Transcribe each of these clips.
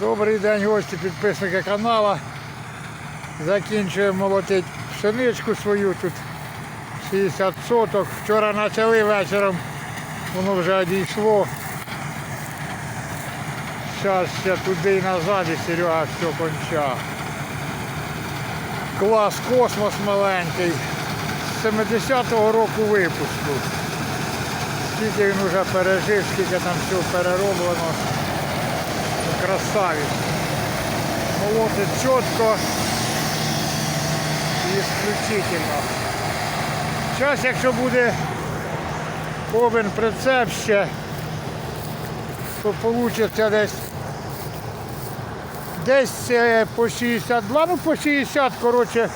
Добрий день, гості, підписники каналу. Закінчуємо молотити пшеничку свою тут 60 соток. Вчора почали вечором, воно вже одійшло. Зараз ще туди і назад і Серега все конча. Клас космос маленький. З 70-го року випуску. Скільки він вже пережив, скільки там все перероблено. Красавець. Молотить чітко і исключительно. Зараз, якщо буде повен прицеп ще, то вийде десь десь е, по 62, ну по 60, коротше,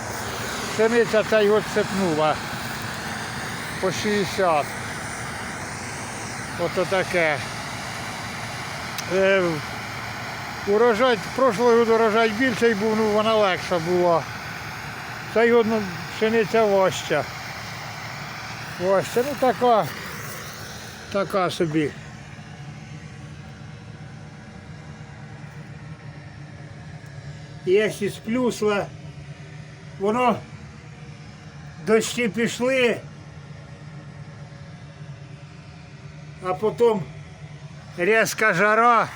пшениця ця його цепнула. По 60. Ото таке. Урожай, прошлого року урожай більший був, ну вона легша була. Його ну, пшениця важча. Важча, ну така, така собі. Якщо сплюсла, воно дощі пішли, а потім різка жара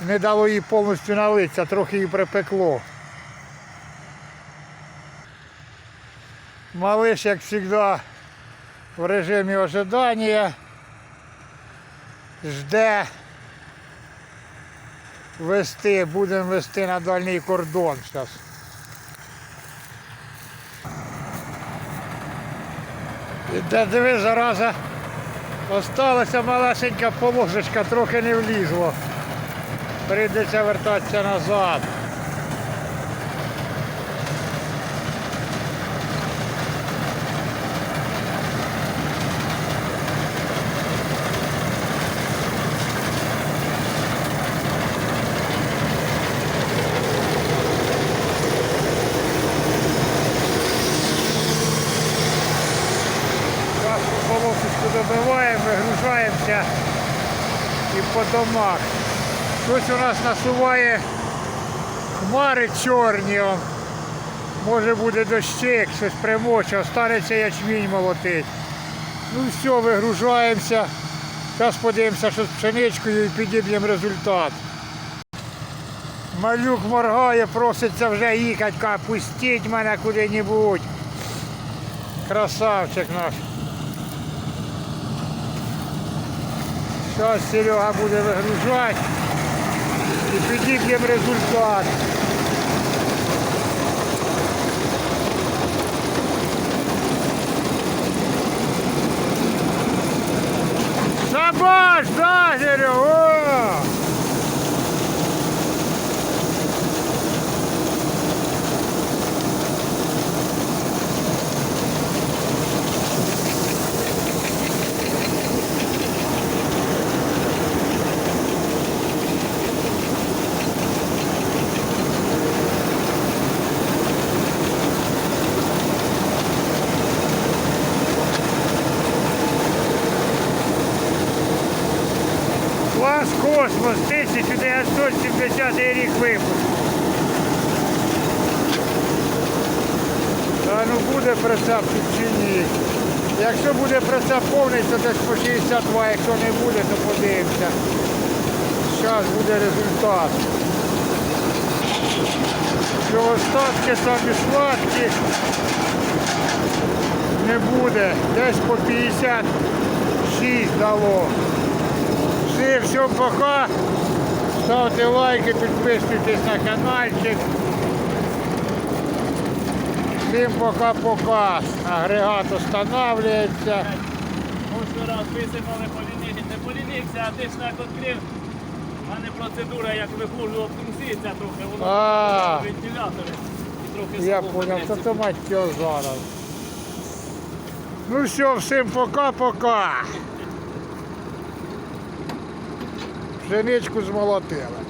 не дало їй повністю налитися, трохи її припекло. Малиш, як завжди, в режимі ожидання. Жде вести, будемо вести на дальній кордон зараз. Де диви, зараза, осталася малесенька положечка, трохи не влізло. Прийдеться вертатися назад. Добиваємо, вигружаємося і по домах. Щось у нас насуває хмари чорні. Може буде дощик, щось примоче, останеться ячмінь молотить. Ну все, вигружаємося. Зараз подивимося, що з пшеничкою і підіб'ємо результат. Малюк моргає, проситься вже їхати, каже, пустіть мене куди-небудь. Красавчик наш. Зараз Серега буде вигружати і підіб'ємо результат. Шабаш, да, Серега! О! Клас Космос 1970 рік випуску. Та ну буде прицеп чи ні. Якщо буде прицеп повний, то десь по 62, якщо не буде, то подивимося. Зараз буде результат. Що остатки самі сладкі не буде. Десь по 56 дало. Всім всім пока. Ставте лайки, підписуйтесь на каналчик. Всім пока-пока. Агрегат встановлюється. Ось раз висипали полінігся, не полінігся, а ти ж так відкрив. А не процедура, як вихлужував труситься трохи, воно вентилятори. І трохи Я ведеться. то то мать зараз. Ну все, всім пока-пока. Пшеничку змолотили.